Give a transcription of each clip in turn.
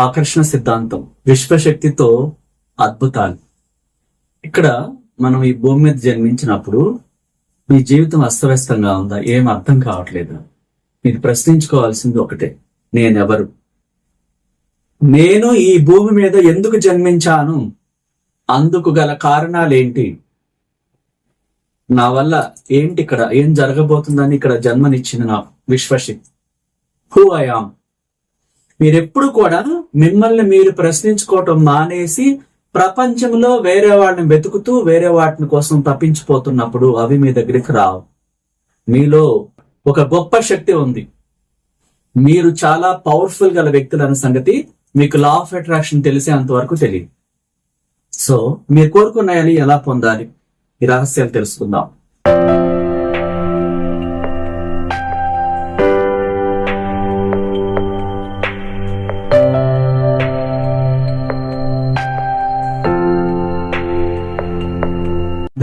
ఆకర్షణ సిద్ధాంతం విశ్వశక్తితో అద్భుతాలు. ఇక్కడ మనం ఈ భూమి మీద జన్మించినప్పుడు మీ జీవితం అస్తవ్యస్తంగా ఉందా? ఏం అర్థం కావట్లేదు. మీరు ప్రశ్నించుకోవాల్సింది ఒకటే నేనెవరు? నేను ఈ భూమి మీద ఎందుకు జన్మించాను? అందుకు గల కారణాలేంటి? నా వల్ల ఏంటి ఇక్కడ ఏం జరగబోతుందని ఇక్కడ జన్మనిచ్చింది నా విశ్వశక్తి? హూ ఐ ఆమ్ మీరెప్పుడు కూడా మిమ్మల్ని మీరు ప్రశ్నించుకోవటం మానేసి ప్రపంచంలో వేరే వాడిని వెతుకుతూ వేరే వాటిని కోసం తప్పించిపోతున్నప్పుడు అవి మీ దగ్గరికి రావు. మీలో ఒక గొప్ప శక్తి ఉంది. మీరు చాలా పవర్ఫుల్ గల వ్యక్తులు అన్న సంగతి మీకు లా ఆఫ్ అట్రాక్షన్ తెలిసే అంతవరకు తెలియదు. సో మీరు కోరుకున్నాయని ఎలా పొందాలి? ఈ రహస్యాలు తెలుసుకుందాం.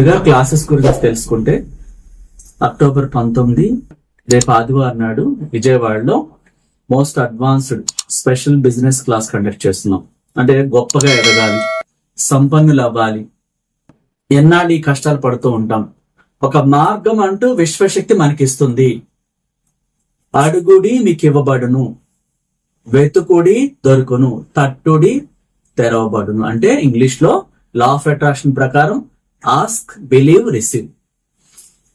ముందుగా క్లాసెస్ గురించి తెలుసుకుంటే అక్టోబర్ పంతొమ్మిది రేపు ఆదివారం నాడు విజయవాడలో most advanced special business class conduct చేస్తున్నాం. అంటే గొప్పగా ఎదగాలి సంపన్నులు అవ్వాలి. ఎన్నాళ్ళు ఈ కష్టాలు పడుతూ ఉంటాం. ఒక మార్గం అంటూ విశ్వశక్తి మనకిస్తుంది. అడుగుడి మీకు ఇవ్వబడును వెతుకుడి దొరుకును తట్టుడి తెరవబడును. అంటే ఇంగ్లీష్లో లా ఆఫ్ అట్రాక్షన్ ప్రకారం ఆస్క్ బిలీవ్ రిసీవ్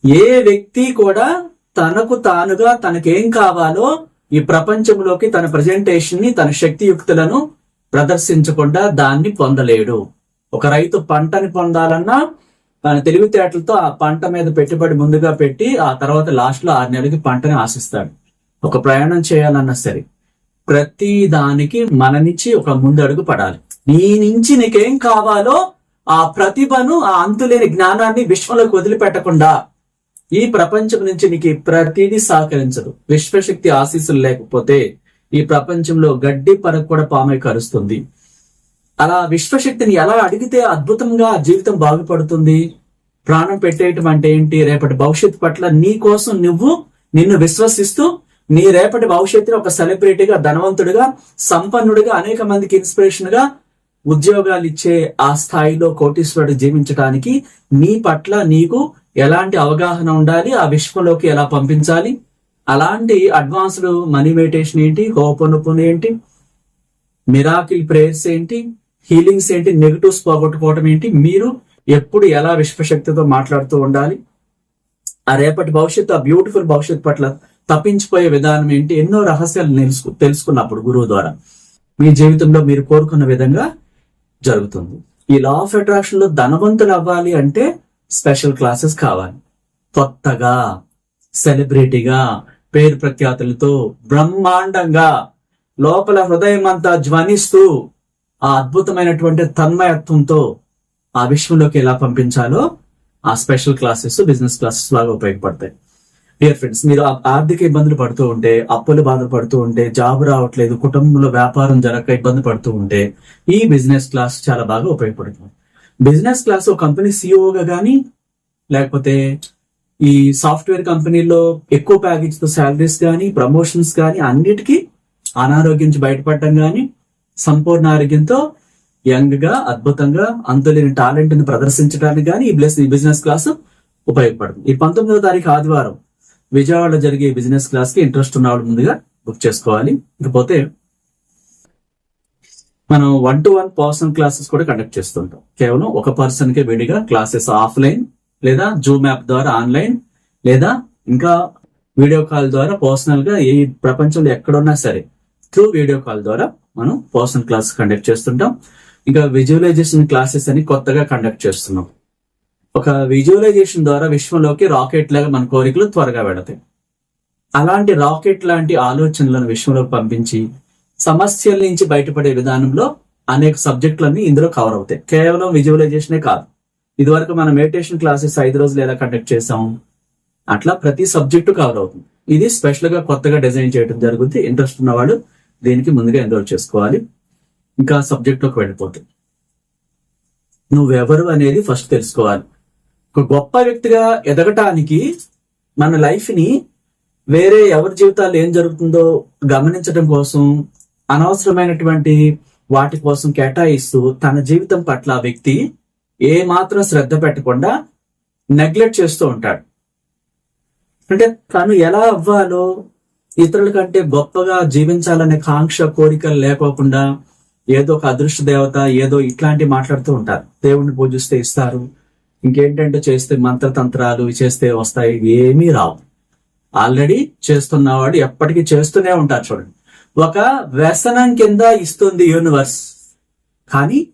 ఏ వ్యక్తి కూడా తనకు తానుగా తనకేం కావాలో ఈ ప్రపంచంలోకి తన ప్రజెంటేషన్ని తన శక్తియుక్తులను ప్రదర్శించకుండా దాన్ని పొందలేడు. ఒక రైతు పంటని పొందాలన్నా తన తెలివితేటలతో ఆ పంట మీద పెట్టుబడి ముందుగా పెట్టి ఆ తర్వాత లాస్ట్లో ఆరు నెలలకి పంటని ఆశిస్తాడు. ఒక ప్రయాణం చేయాలన్నా సరే ప్రతి దానికి మన నుంచి ఒక ముందడుగు పడాలి. నీ నుంచి నీకేం కావాలో ఆ ప్రతిభను ఆ అంతులేని జ్ఞానాన్ని విశ్వంలోకి వదిలిపెట్టకుండా ఈ ప్రపంచం నుంచి నీకు ప్రతిదీ సహకరించదు. విశ్వశక్తి ఆశీస్సులు లేకపోతే ఈ ప్రపంచంలో గడ్డి పరకు కూడా పామై కరుస్తుంది. అలా విశ్వశక్తిని ఎలా అడిగితే అద్భుతంగా జీవితం బాగుపడుతుంది? ప్రాణం పెట్టేయటం అంటే ఏంటి? రేపటి భవిష్యత్తు పట్ల నీ కోసం నువ్వు నిన్ను విశ్వసిస్తూ నీ రేపటి భవిష్యత్తుని ఒక సెలబ్రిటీగా ధనవంతుడిగా సంపన్నుడిగా అనేక మందికి ఇన్స్పిరేషన్గా ఉద్యోగాలు ఇచ్చే ఆ స్థాయిలో కోటీశ్వరుడు జీవించడానికి నీ పట్ల నీకు ఎలాంటి అవగాహన ఉండాలి? ఆ విశ్వంలోకి ఎలా పంపించాలి? అలాంటి అడ్వాన్స్డ్ మనీ మెడిటేషన్ ఏంటి? హోపనుపున్ ఏంటి? మిరాకిల్ ప్రేయర్స్ ఏంటి? హీలింగ్స్ ఏంటి? నెగటివ్స్ పోగొట్టుకోవటం ఏంటి? మీరు ఎప్పుడు ఎలా విశ్వశక్తితో మాట్లాడుతూ ఉండాలి? ఆ రేపటి భవిష్యత్తు ఆ బ్యూటిఫుల్ భవిష్యత్తు పట్ల తప్పించిపోయే విధానం ఏంటి? ఎన్నో రహస్యాలు తెలుసుకు తెలుసుకున్నప్పుడు గురువు ద్వారా. మీ జీవితంలో మీరు కోరుకున్న విధంగా జరుగుతుంది. ఈ లా ఆఫ్ అట్రాక్షన్లో ధనవంతులు అవ్వాలి అంటే స్పెషల్ క్లాసెస్ కావాలి. కొత్తగా సెలబ్రిటీగా పేరు ప్రఖ్యాతులతో బ్రహ్మాండంగా లోపల హృదయం అంతా ధ్వనిస్తూ ఆ అద్భుతమైనటువంటి తన్మయత్వంతో ఆ విశ్వంలోకి ఎలా పంపించాలో ఆ స్పెషల్ క్లాసెస్ బిజినెస్ క్లాసెస్ లాగా ఉపయోగపడతాయి. డియర్ ఫ్రెండ్స్ మీరు ఆర్థిక ఇబ్బందులు పడుతూ ఉంటే అప్పులు బాధ పడుతూ ఉంటే జాబ్ రావట్లేదు కుటుంబంలో వ్యాపారం జరగక ఇబ్బంది పడుతూ ఉంటే ఈ బిజినెస్ క్లాస్ చాలా బాగా ఉపయోగపడుతుంది. బిజినెస్ క్లాస్ ఒక కంపెనీ సిఇఓగా కానీ లేకపోతే ఈ సాఫ్ట్వేర్ కంపెనీలో ఎక్కువ ప్యాకేజ్తో శాలరీస్ కానీ ప్రమోషన్స్ కానీ అన్నిటికీ అనారోగ్యం నుంచి బయటపడటం కానీ సంపూర్ణ ఆరోగ్యంతో యంగ్గా అద్భుతంగా అంతులేని టాలెంట్ని ప్రదర్శించడానికి కానీ ఈ బ్లెస్ ఈ బిజినెస్ క్లాస్ ఉపయోగపడుతుంది. ఈ పంతొమ్మిదవ తారీఖు ఆదివారం విజయవాడలో జరిగే బిజినెస్ క్లాస్కి ఇంట్రెస్ట్ ఉన్న వాళ్ళు ముందుగా బుక్ చేసుకోవాలి. ఇకపోతే మనం one to one personal classes కూడా కండక్ట్ చేస్తుంటాం. కేవలం ఒక పర్సన్కి విడిగా క్లాసెస్ ఆఫ్లైన్ లేదా జూమ్ యాప్ ద్వారా ఆన్లైన్ లేదా ఇంకా వీడియో కాల్ ద్వారా పర్సనల్గా ఏ ప్రపంచంలో ఎక్కడున్నా సరే త్రూ వీడియో కాల్ ద్వారా మనం పర్సనల్ క్లాస్ కండక్ట్ చేస్తుంటాం. ఇంకా విజువలైజేషన్ క్లాసెస్ అని కొత్తగా కండక్ట్ చేస్తున్నాం. ఒక విజువలైజేషన్ ద్వారా విశ్వంలోకి రాకెట్ లాగా మన కోరికలు త్వరగా పెడతాయి అలాంటి రాకెట్ లాంటి ఆలోచనలను విశ్వంలోకి పంపించి సమస్యల నుంచి బయటపడే విధానంలో అనేక సబ్జెక్టులన్నీ ఇందులో కవర్ అవుతాయి. కేవలం విజువలైజేషనే కాదు. ఇదివరకు మనం మెడిటేషన్ క్లాసెస్ ఐదు రోజులు ఎలా కండక్ట్ చేసాం అట్లా ప్రతి సబ్జెక్టు కవర్ అవుతుంది. ఇది స్పెషల్గా కొత్తగా డిజైన్ చేయడం జరుగుతుంది ఇంట్రెస్ట్ ఉన్న వాళ్ళు దీనికి ముందుగా ఎన్రోల్ చేసుకోవాలి. ఇంకా సబ్జెక్ట్లోకి వెళ్ళిపోతుంది నువ్వెవరు అనేది ఫస్ట్ తెలుసుకోవాలి. ఒక గొప్ప వ్యక్తిగా ఎదగటానికి మన లైఫ్ని వేరే ఎవరి జీవితాలు ఏం జరుగుతుందో గమనించడం కోసం అనవసరమైనటువంటి వాటి కోసం కేటాయిస్తూ తన జీవితం పట్ల ఆ వ్యక్తి ఏ మాత్రం శ్రద్ధ పెట్టకుండా నెగ్లెక్ట్ చేస్తూ ఉంటాడు. అంటే తను ఎలా అవ్వాలో ఇతరుల కంటే గొప్పగా జీవించాలనే కాంక్ష కోరికలు లేకోకుండా ఏదో ఒక అదృష్ట దేవత ఏదో ఇట్లాంటి మాట్లాడుతూ ఉంటారు. దేవుణ్ణి పూజిస్తే ఇస్తారు. ఇంకేంటంటే చేస్తే మంత్రతంత్రాలు చేస్తే వస్తాయి ఏమీ రావు. ఆల్రెడీ చేస్తున్నవాడు ఎప్పటికీ చేస్తూనే ఉంటారు చూడండి. ఒక వ్యసనం కింద ఇస్తుంది యూనివర్స్ కానీ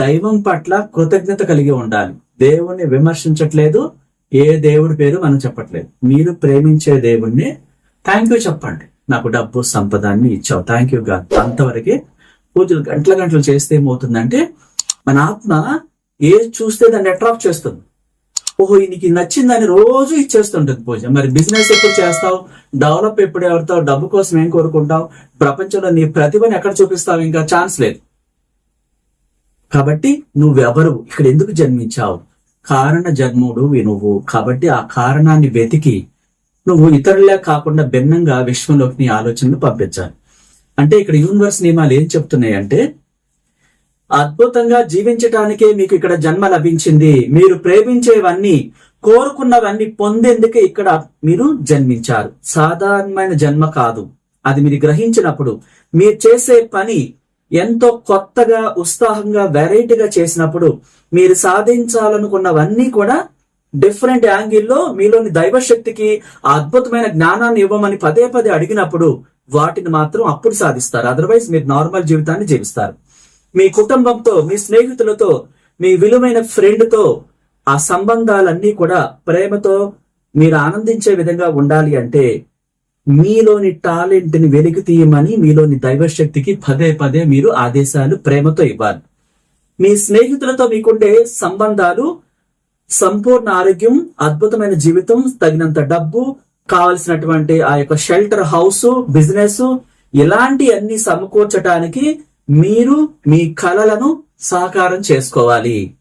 దైవం పట్ల కృతజ్ఞత కలిగి ఉండాలి. దేవుణ్ణి విమర్శించట్లేదు ఏ దేవుడి పేరు మనం చెప్పట్లేదు. మీరు ప్రేమించే దేవుణ్ణి. థ్యాంక్ యూ చెప్పండి. నాకు డబ్బు సంపదాన్ని ఇచ్చావు. థ్యాంక్ యూ గా అంతవరకే పూజలు గంటల గంటలు చేస్తే ఏమవుతుందంటే మన ఆత్మ ఏది చూస్తే దాన్ని అట్రాక్ట్ చేస్తుంది. ఓహో నీకు నచ్చిందని రోజు ఇచ్చేస్తుంటుంది పూజ. మరి బిజినెస్ ఎప్పుడు చేస్తావు? డెవలప్ ఎప్పుడు ఎవరితావు డబ్బు కోసం ఏం కోరుకుంటావు? ప్రపంచంలో నీ ప్రతిభని ఎక్కడ చూపిస్తావు? ఇంకా ఛాన్స్ లేదు. కాబట్టి నువ్వెవరు? ఇక్కడ ఎందుకు జన్మించావు? కారణ జన్ముడు నువ్వు. కాబట్టి ఆ కారణాన్ని వెతికి నువ్వు ఇతరులే కాకుండా భిన్నంగా విశ్వంలోకి నీ ఆలోచనలు పంపించాలి. అంటే ఇక్కడ యూనివర్స్ నియమాలు ఏం చెప్తున్నాయి అంటే అద్భుతంగా జీవించటానికే మీకు ఇక్కడ జన్మ లభించింది. మీరు ప్రేమించేవన్నీ కోరుకున్నవన్నీ పొందేందుకే ఇక్కడ మీరు జన్మించారు. సాధారణమైన జన్మ కాదు. అది మీరు గ్రహించినప్పుడు మీరు చేసే పని ఎంతో కొత్తగా ఉత్సాహంగా వెరైటీగా చేసినప్పుడు మీరు సాధించాలనుకున్నవన్నీ కూడా డిఫరెంట్ యాంగిల్లో మీలోని దైవశక్తికి అద్భుతమైన జ్ఞానాన్ని ఇవ్వమని పదే పదే అడిగినప్పుడు వాటిని మాత్రం అప్పుడు సాధిస్తారు. అదర్వైజ్ మీరు నార్మల్ జీవితాన్ని జీవిస్తారు. మీ కుటుంబంతో మీ స్నేహితులతో మీ విలువైన ఫ్రెండ్తో ఆ సంబంధాలన్నీ కూడా ప్రేమతో మీరు ఆనందించే విధంగా ఉండాలి అంటే మీలోని టాలెంట్ని వెలికి తీయమని మీలోని దైవశక్తికి పదే పదే మీరు ఆదేశాలు ప్రేమతో ఇవ్వాలి. మీ స్నేహితులతో మీకుండే సంబంధాలు సంపూర్ణ ఆరోగ్యం అద్భుతమైన జీవితం తగినంత డబ్బు కావలసినటువంటి ఆ యొక్క షెల్టర్ హౌస్ బిజినెస్ ఇలాంటి అన్ని సమకూర్చడానికి మీరు మీ కళలను సాకారం చేసుకోవాలి.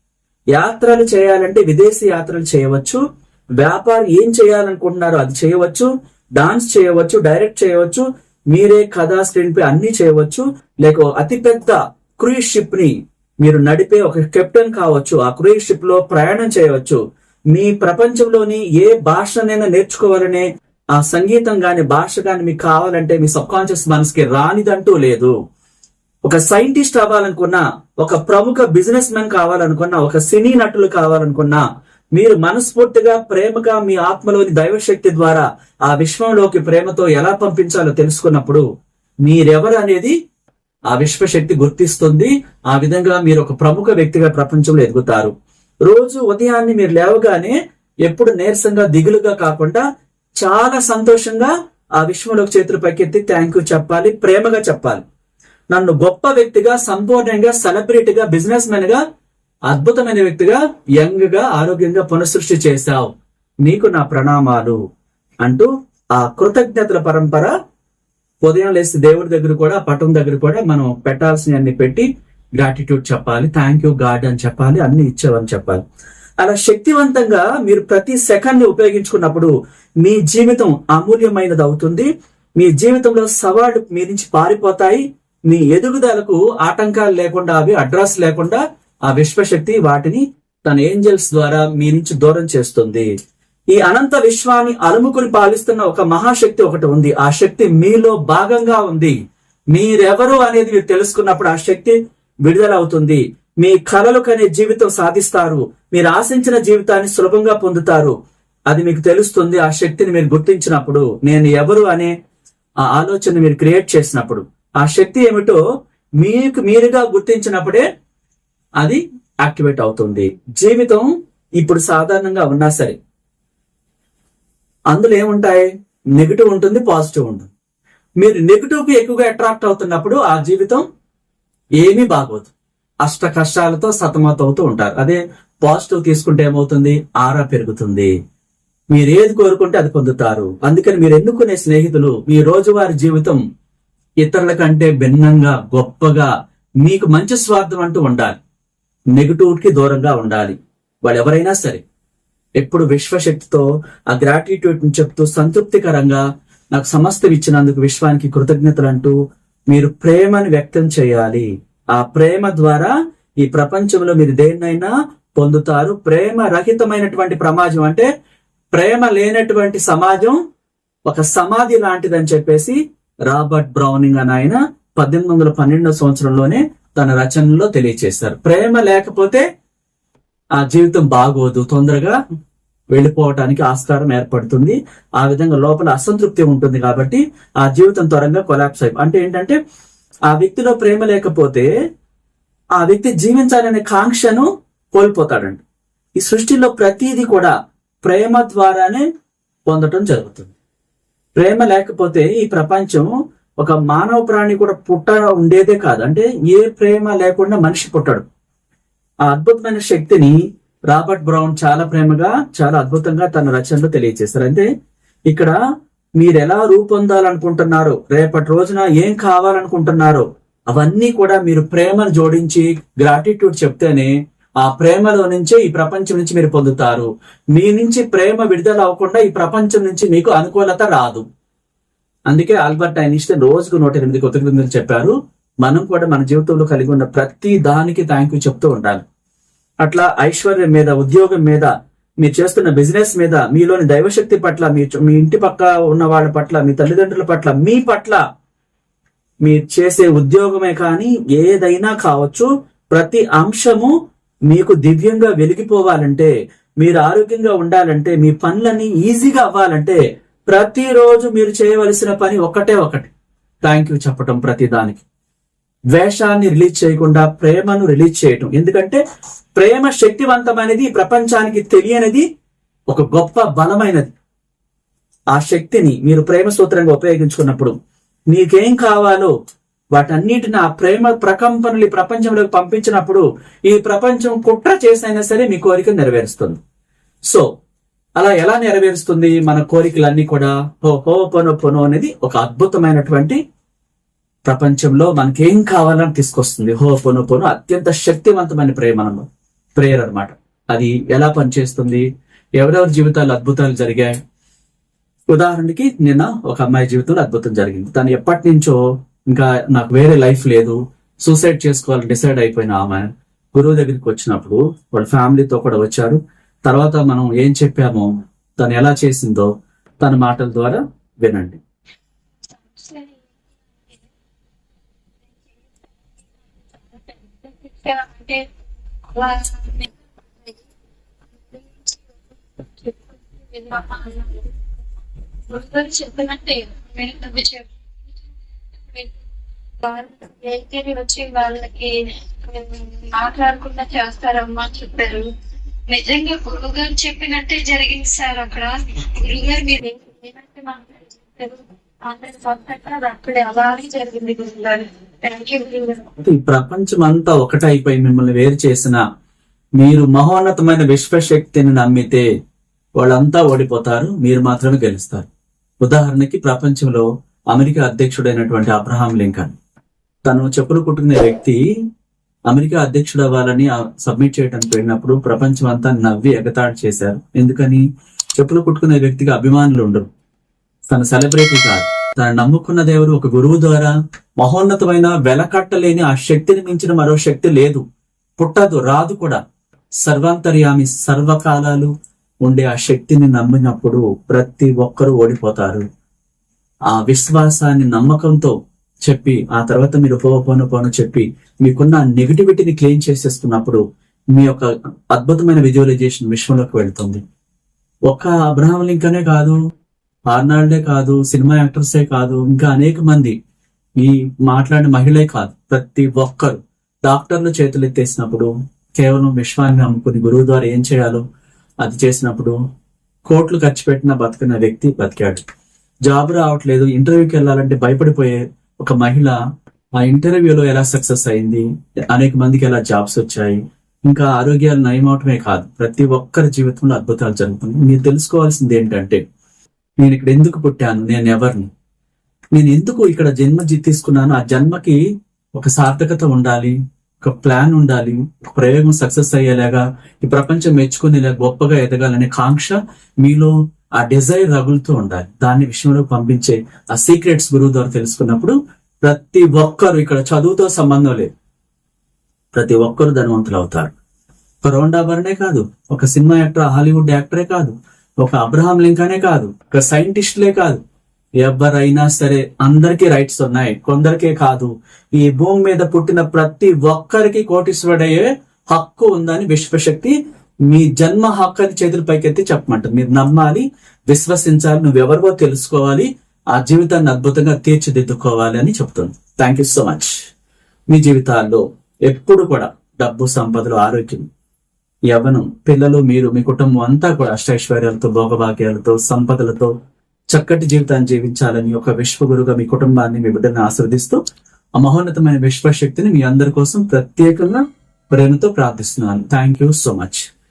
యాత్రలు చేయాలంటే విదేశీ యాత్రలు చేయవచ్చు. వ్యాపారం ఏం చేయాలనుకుంటున్నారో అది చేయవచ్చు. డాన్స్ చేయవచ్చు డైరెక్ట్ చేయవచ్చు. మీరే కథా స్క్రీన్ పై అన్ని చేయవచ్చు. లేక అతిపెద్ద క్రూయిజ్ షిప్ని మీరు నడిపే ఒక కెప్టెన్ కావచ్చు. ఆ క్రూయిజ్ షిప్లో ప్రయాణం చేయవచ్చు. మీ ప్రపంచంలోని ఏ భాషనైనా నేర్చుకోవాలనే ఆ సంగీతం గాని భాష గాని మీకు కావాలంటే మీ సబ్ కాన్షియస్ మనసుకి రానిదంటూ లేదు. ఒక సైంటిస్ట్ అవ్వాలనుకున్నా ఒక ప్రముఖ బిజినెస్ మ్యాన్ కావాలనుకున్నా ఒక సినీ నటులు కావాలనుకున్నా మీరు మనస్ఫూర్తిగా ప్రేమగా మీ ఆత్మలోని దైవశక్తి ద్వారా ఆ విశ్వంలోకి ప్రేమతో ఎలా పంపించాలో తెలుసుకున్నప్పుడు మీరెవరు అనేది ఆ విశ్వశక్తి గుర్తిస్తుంది. ఆ విధంగా మీరు ఒక ప్రముఖ వ్యక్తిగా ప్రపంచంలో ఎదుగుతారు. రోజు ఉదయాన్నే మీరు లేవగానే ఎప్పుడు నీరసంగా దిగులుగా కాకుండా చాలా సంతోషంగా ఆ విశ్వంలోకి చేతులు పైకెత్తి థ్యాంక్ యూ చెప్పాలి ప్రేమగా చెప్పాలి. నన్ను గొప్ప వ్యక్తిగా సంపూర్ణంగా సెలబ్రిటీగా బిజినెస్ మెన్గా అద్భుతమైన వ్యక్తిగా యంగ్గా ఆరోగ్యంగా పునఃసృష్టి చేశావు. నీకు నా ప్రణామాలు అంటూ ఆ కృతజ్ఞతల పరంపర ఉదయం లేసి దేవుడి దగ్గర కూడా పటం దగ్గర కూడా మనం పెట్టాల్సిన అన్ని పెట్టి గ్రాటిట్యూడ్ చెప్పాలి. థ్యాంక్ యూ గాడ్ అని చెప్పాలి. అన్ని ఇచ్చావని చెప్పాలి. అలా శక్తివంతంగా మీరు ప్రతి సెకండ్ ఉపయోగించుకున్నప్పుడు మీ జీవితం అమూల్యమైనది అవుతుంది మీ జీవితంలో సవాళ్ళు మీ నుంచి పారిపోతాయి. మీ ఎదుగుదలకు ఆటంకాలు లేకుండా అవి అడ్రస్ లేకుండా ఆ విశ్వశక్తి వాటిని తన ఏంజల్స్ ద్వారా మీ నుంచి దూరం చేస్తుంది. ఈ అనంత విశ్వాన్ని అలుముకుని పాలిస్తున్న ఒక మహాశక్తి ఒకటి ఉంది. ఆ శక్తి మీలో భాగంగా ఉంది. మీరెవరు అనేది మీరు తెలుసుకున్నప్పుడు ఆ శక్తి విడుదల అవుతుంది మీ కలలు కనే జీవితం సాధిస్తారు. మీరు ఆశించిన జీవితాన్ని సులభంగా పొందుతారు. అది మీకు తెలుస్తుంది. ఆ శక్తిని మీరు గుర్తించినప్పుడు నేను ఎవరు అనే ఆ ఆలోచన మీరు క్రియేట్ చేసినప్పుడు. ఆ శక్తి ఏమిటో మీకు మీరుగా గుర్తించినప్పుడే అది యాక్టివేట్ అవుతుంది. జీవితం ఇప్పుడు సాధారణంగా ఉన్నా సరే అందులో ఏముంటాయి? నెగిటివ్ ఉంటుంది పాజిటివ్ ఉంటుంది. మీరు నెగిటివ్కి ఎక్కువగా అట్రాక్ట్ అవుతున్నప్పుడు ఆ జీవితం ఏమీ బాగోదు. అష్ట కష్టాలతో సతమతం అవుతూ ఉంటారు. అదే పాజిటివ్ తీసుకుంటే ఏమవుతుంది? ఆరా పెరుగుతుంది. మీరు ఏది కోరుకుంటే అది పొందుతారు. అందుకని మీరు ఎన్నుకునే స్నేహితులు? మీ రోజువారి జీవితం ఇతరుల కంటే భిన్నంగా గొప్పగా మీకు మంచి స్వార్థం అంటూ ఉండాలి. నెగిటివ్కి దూరంగా ఉండాలి. వాళ్ళు ఎవరైనా సరే. ఎప్పుడు విశ్వశక్తితో ఆ గ్రాటిట్యూడ్ని చెప్తూ సంతృప్తికరంగా నాకు సమస్తం ఇచ్చినందుకు విశ్వానికి కృతజ్ఞతలు అంటూ మీరు ప్రేమను వ్యక్తం చేయాలి. ఆ ప్రేమ ద్వారా ఈ ప్రపంచంలో మీరు దేన్నైనా పొందుతారు. ప్రేమ రహితమైనటువంటి ప్రమాజం అంటే ప్రేమ లేనటువంటి సమాజం ఒక సమాధి లాంటిదని చెప్పేసి రాబర్ట్ బ్రౌనింగ్ అని ఆయన పద్దెనిమిది వందల పన్నెండవ సంవత్సరంలోనే తన రచనలో తెలియచేశారు. ప్రేమ లేకపోతే ఆ జీవితం బాగోదు తొందరగా వెళ్ళిపోవటానికి ఆస్కారం ఏర్పడుతుంది. ఆ విధంగా లోపల అసంతృప్తి ఉంటుంది కాబట్టి ఆ జీవితం త్వరగా కొలాప్స్ అయి అంటే ఏంటంటే ఆ వ్యక్తిలో ప్రేమ లేకపోతే ఆ వ్యక్తి జీవించాలనే కాంక్షను కోల్పోతాడండి. ఈ సృష్టిలో ప్రతిదీ కూడా ప్రేమ ద్వారానే పొందటం జరుగుతుంది. ప్రేమ లేకపోతే ఈ ప్రపంచం ఒక మానవ ప్రాణి కూడా పుట్ట ఉండేదే కాదు. అంటే ఏ ప్రేమ లేకుండా మనిషి పుట్టడు. ఆ అద్భుతమైన శక్తిని రాబర్ట్ బ్రౌన్ చాలా ప్రేమగా చాలా అద్భుతంగా తన రచనలో తెలియజేశారు అంటే ఇక్కడ మీరు ఎలా రూపొందాలనుకుంటున్నారో రేపటి రోజున ఏం కావాలనుకుంటున్నారో అవన్నీ కూడా మీరు ప్రేమను జోడించి గ్రాటిట్యూడ్ చెప్తేనే ఆ ప్రేమలో నుంచే ఈ ప్రపంచం నుంచి మీరు పొందుతారు. మీ నుంచి ప్రేమ విడుదల అవ్వకుండా ఈ ప్రపంచం నుంచి మీకు అనుకూలత రాదు. అందుకే ఆల్బర్ట్ ఐన్స్టైన్ రోజుకు నూట ఎనిమిది కృతజ్ఞతలు చెప్పారు. మనం కూడా మన జీవితంలో కలిగి ఉన్న ప్రతి దానికి థ్యాంక్ యూ చెప్తూ ఉండాలి. అట్లా ఐశ్వర్యం మీద ఉద్యోగం మీద మీరు చేస్తున్న బిజినెస్ మీద మీలోని దైవశక్తి పట్ల మీ మీ ఇంటి పక్క ఉన్న వాళ్ళ పట్ల మీ తల్లిదండ్రుల పట్ల మీ పట్ల మీరు చేసే ఉద్యోగమే కానీ ఏదైనా కావచ్చు ప్రతి అంశము మీకు దివ్యంగా వెలిగిపోవాలంటే మీరు ఆరోగ్యంగా ఉండాలంటే మీ పనులన్నీ ఈజీగా అవ్వాలంటే ప్రతిరోజు మీరు చేయవలసిన పని ఒకటే ఒకటి. థ్యాంక్ యూ చెప్పటం ప్రతి దానికి. ద్వేషాన్ని రిలీజ్ చేయకుండా ప్రేమను రిలీజ్ చేయటం. ఎందుకంటే ప్రేమ శక్తివంతమైనది ప్రపంచానికి తెలియనిది ఒక గొప్ప బలమైనది. ఆ శక్తిని మీరు ప్రేమ సూత్రంగా ఉపయోగించుకున్నప్పుడు నీకేం కావాలో వాటన్నిటిని ఆ ప్రేమ ప్రకంపనలు ఈ ప్రపంచంలోకి పంపించినప్పుడు ఈ ప్రపంచం కుట్ర చేసైనా సరే మీ కోరిక నెరవేరుస్తుంది. సో అలా ఎలా నెరవేరుస్తుంది? మన కోరికలన్నీ కూడా హో హో పొనో పొనో అనేది ఒక అద్భుతమైనటువంటి ప్రపంచంలో మనకేం కావాలని తీసుకొస్తుంది. హో పొను పొను అత్యంత శక్తివంతమైన ప్రేమ ప్రేయర్ అనమాట అది ఎలా పనిచేస్తుంది? ఎవరెవరి జీవితాలు అద్భుతాలు జరిగాయి? ఉదాహరణకి నిన్న ఒక అమ్మాయి జీవితంలో అద్భుతం జరిగింది. తను ఎప్పటి నుంచో ఇంకా నాకు వేరే లైఫ్ లేదు. సూసైడ్ చేసుకోవాలని డిసైడ్ అయిపోయిన ఆమె గురువు దగ్గరికి వచ్చినప్పుడు వాళ్ళ ఫ్యామిలీతో కూడా వచ్చారు. తర్వాత మనం ఏం చెప్పామో తను ఎలా చేసిందో తన మాటల ద్వారా వినండి. అంటే చెప్పినట్టే నేను వచ్చి వాళ్ళకి మాట్లాడకుండా చేస్తారమ్మా చెప్పారు. నిజంగా గురువు గారు చెప్పినట్టే జరిగింది సార్ అక్కడ. గురుగారు మీరు ఏమంటే మాట్లాడారు ఈ ప్రపంచం అంతా ఒకటైపోయి మిమ్మల్ని వేరు చేసిన మీరు మహోన్నతమైన విశ్వశక్తిని నమ్మితే వాళ్ళంతా ఓడిపోతారు మీరు మాత్రమే గెలుస్తారు. ఉదాహరణకి ప్రపంచంలో అమెరికా అధ్యక్షుడైనటువంటి అబ్రహాం లింకన్. తను చెప్పులు కుట్టుకునే వ్యక్తి అమెరికా అధ్యక్షుడు అవ్వాలని సబ్మిట్ చేయడానికి వెళ్ళినప్పుడు ప్రపంచం అంతా నవ్వి ఎగతాడు చేశారు. ఎందుకని? చెప్పులు కుట్టుకునే వ్యక్తికి అభిమానులు ఉండరు తన సెలబ్రిటీ కాదు. తను నమ్ముకున్న దేవుడు ఒక గురువు ద్వారా మహోన్నతమైన వెలకట్టలేని ఆ శక్తిని మించిన మరో శక్తి లేదు. పుట్టదు రాదు కూడా. సర్వాంతర్యామి సర్వకాలాలు ఉండే ఆ శక్తిని నమ్మినప్పుడు ప్రతి ఒక్కరూ ఓడిపోతారు. ఆ విశ్వాసాన్ని నమ్మకంతో చెప్పి ఆ తర్వాత మీరు పోను పోను చెప్పి మీకున్న నెగిటివిటీని క్లెయిమ్ చేసేస్తున్నప్పుడు మీ యొక్క అద్భుతమైన విజువలైజేషన్ విశ్వంలోకి వెళ్తుంది. ఒక్క అబ్రహాం లింకనే కాదు ఆర్నాల్డే కాదు సినిమా యాక్టర్సే కాదు ఇంకా అనేక మంది ఈ మాట్లాడిన మహిళే కాదు. ప్రతి ఒక్కరు డాక్టర్లు చేతులు ఎత్తేసినప్పుడు కేవలం విశ్వాన్ని నమ్ముకుని గురువు ద్వారా ఏం చేయాలో అది చేసినప్పుడు కోట్లు ఖర్చు పెట్టిన బతికిన వ్యక్తి బతికాడు. జాబ్ రావట్లేదు ఇంటర్వ్యూకి వెళ్ళాలంటే భయపడిపోయే ఒక మహిళ ఆ ఇంటర్వ్యూలో ఎలా సక్సెస్ అయింది అనేక మందికి ఎలా జాబ్స్ వచ్చాయి ఇంకా ఆరోగ్యాలు నయమవటమే కాదు ప్రతి ఒక్కరి జీవితంలో అద్భుతాలు జరుగుతున్నాయి. మీరు తెలుసుకోవాల్సింది ఏంటంటే నేను ఇక్కడ ఎందుకు పుట్టాను నేను ఎవరిని? నేను ఎందుకు ఇక్కడ జన్మ తీసుకున్నాను? ఆ జన్మకి ఒక సార్థకత ఉండాలి ఒక ప్లాన్ ఉండాలి ఒక ప్రయోగం సక్సెస్ అయ్యేలాగా ఈ ప్రపంచం మెచ్చుకునేలా గొప్పగా ఎదగాలనే కాంక్ష మీలో ఆ డిజైర్ రగులుతూ ఉండాలి. దాన్ని విషయంలో పంపించే ఆ సీక్రెట్స్ గురువు ద్వారా తెలుసుకున్నప్పుడు ప్రతి ఒక్కరు ఇక్కడ చదువుతో సంబంధం లేదు. ప్రతి ఒక్కరు ధనవంతులు అవుతారు. ఒక రోండా బర్నే కాదు ఒక సినిమా యాక్టర్ హాలీవుడ్ యాక్టరే కాదు ఒక అబ్రహాం లింకనే కాదు ఒక సైంటిస్ట్లే కాదు. ఎవరైనా సరే అందరికీ రైట్స్ ఉన్నాయి కొందరికే కాదు. ఈ భూమి మీద పుట్టిన ప్రతి ఒక్కరికి కోటీశ్వరుడయ్యే హక్కు ఉందని విశ్వశక్తి మీ జన్మ హక్కు అని చేతుల పైకెత్తి చెప్పమంటారు. మీరు నమ్మాలి విశ్వసించాలి నువ్వెవరివో తెలుసుకోవాలి ఆ జీవితాన్ని అద్భుతంగా తీర్చిదిద్దుకోవాలి అని చెప్తుంది థ్యాంక్ యూ సో మచ్ మీ జీవితాల్లో ఎప్పుడు కూడా డబ్బు సంపదలు ఆరోగ్యం యవ్వనం పిల్లలు మీరు మీ కుటుంబం అంతా కూడా అష్టైశ్వర్యాలతో భోగభాగ్యాలతో సంపదలతో చక్కటి జీవితాన్ని జీవించాలని ఒక విశ్వగురుగా మీ కుటుంబాన్ని మీ బిడ్డను ఆస్వాదిస్తూ ఆ మహోన్నతమైన విశ్వశక్తిని మీ అందరి కోసం ప్రత్యేకంగా ప్రేమతో ప్రార్థిస్తున్నాను. Thank you so much